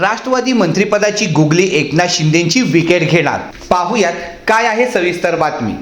राष्ट्रवादी मंत्रिपदाची googly Eknath शिंदेची wicket घेणार. पाहुयात काय आहे सविस्तर बातमी.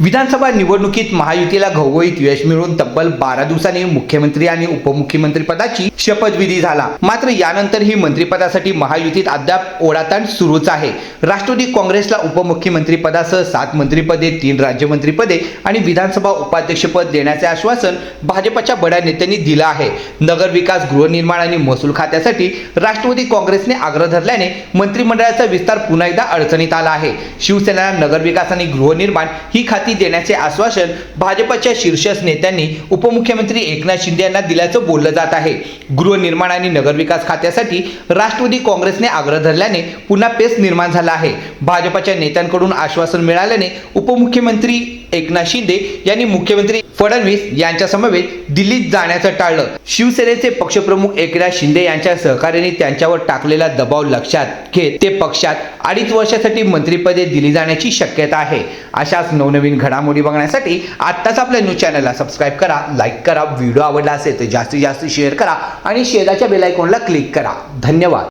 विधानसभा निवडणुकीत महायुतीला घवघवीत यश मिळवून तब्बल बारा दिवसांनी मुख्यमंत्री आणि उपमुख्यमंत्री पदाची शपथविधी झाला. मात्र यानंतरही मंत्रिपदासाठी महायुतीत अद्याप ओढाताण सुरूच आहे. राष्ट्रवादी काँग्रेसला उपमुख्यमंत्री पदासह सात मंत्रिपदे तीन राज्यमंत्रीपदे आणि विधानसभा उपाध्यक्षपद देण्याचे आश्वासन भाजपच्या बड्या नेत्यांनी दिलं आहे. नगरविकास गृहनिर्माण आणि महसूल खात्यासाठी राष्ट्रवादी काँग्रेसने आग्रह धरल्याने मंत्रिमंडळाचा विस्तार पुन्हा एकदा अडचणीत आला आहे. शिवसेना नगरविकास आणि गृहनिर्माण ही खाती देण्याचे आश्वासन भाजपच्या शीर्ष नेत्यांनी उपमुख्यमंत्री एकनाथ शिंदे यांना दिल्याचं बोललं जात आहे. गृहनिर्माण आणि नगरविकास खात्यासाठी राष्ट्रवादी काँग्रेसने आग्रह धरल्याने पुन्हा पेच निर्माण झाला आहे. भाजपच्या नेत्यांकडून आश्वासन मिळाल्याने उपमुख्यमंत्री एकनाथ शिंदे यांनी मुख्यमंत्री फडणवीस यांच्या समवेत दिल्लीत जाण्याचं टाळलं. शिवसेनेचे पक्षप्रमुख एकनाथ शिंदे यांच्या सहकार्याने त्यांच्यावर टाकलेला दबाव लक्षात घेत ते पक्षात अडीच वर्षासाठी मंत्रिपदे दिली जाण्याची शक्यता आहे. अशाच नवनवीन घडामोडी बघण्यासाठी आत्ताच आपल्या न्यूज चॅनलला सबस्क्राईब करा लाईक करा व्हिडिओ आवडला असेल तर जास्तीत जास्त शेअर करा आणि शेजारच्या बेलायकॉनला क्लिक करा. धन्यवाद.